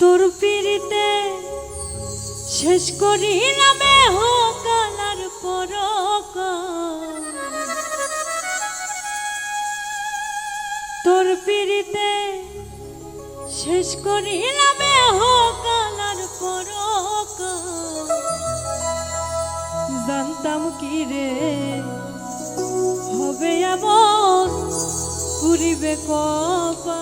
তোর পিড়িতে শেষ করি নামে হোকালার পরক তোর পিড়িতে শেষ করি নামে হোকালার পরক জানতাম কি রে, হবে এমন, পুরিবে কপা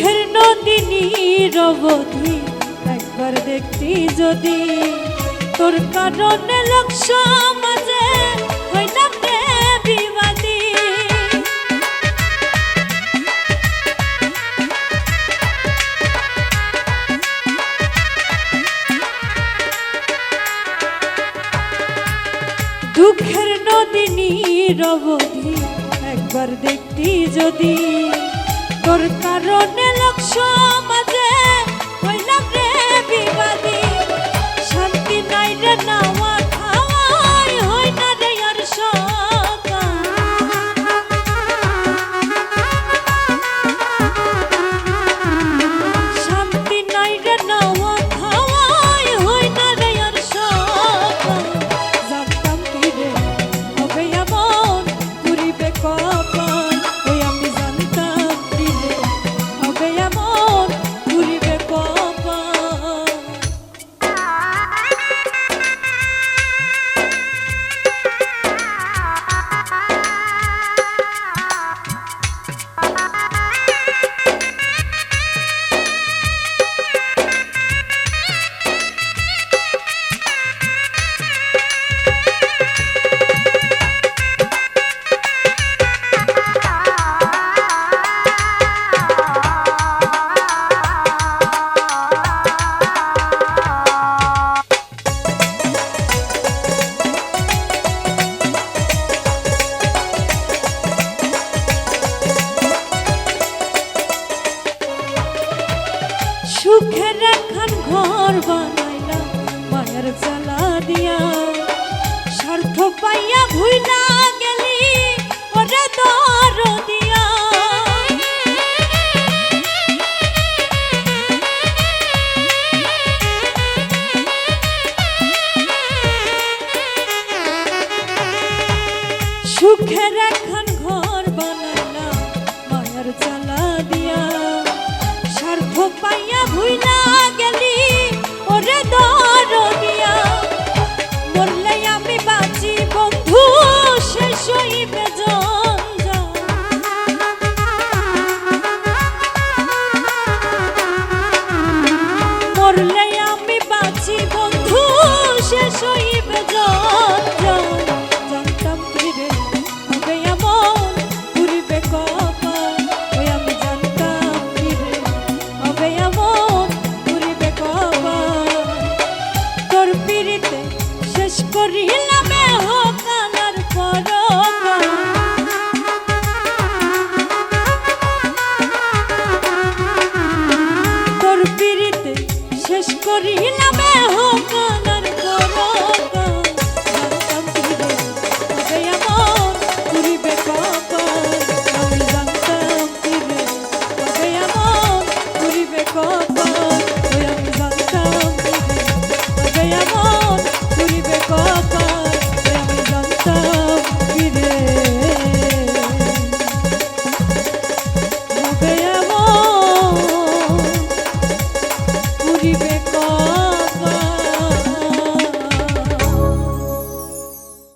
দুঃখের নদিনী রবধি একবার দেখতি যদি তোর কারণে লোক সমাজে হইলাম রে বিবাদী? দুঃখের নদিনী রবধি একবার দেখতি যদি তোর কারণে লোক সমাজে ঘর বানাইলাম মায়ের জ্বালা দিয়া। স্বার্থ পাইয়া ভুইলা গেলি। আমি বাঁচি বন্ধু শেষ হইবে। মরলে আমি বাঁচি বন্ধু শেষ হইবে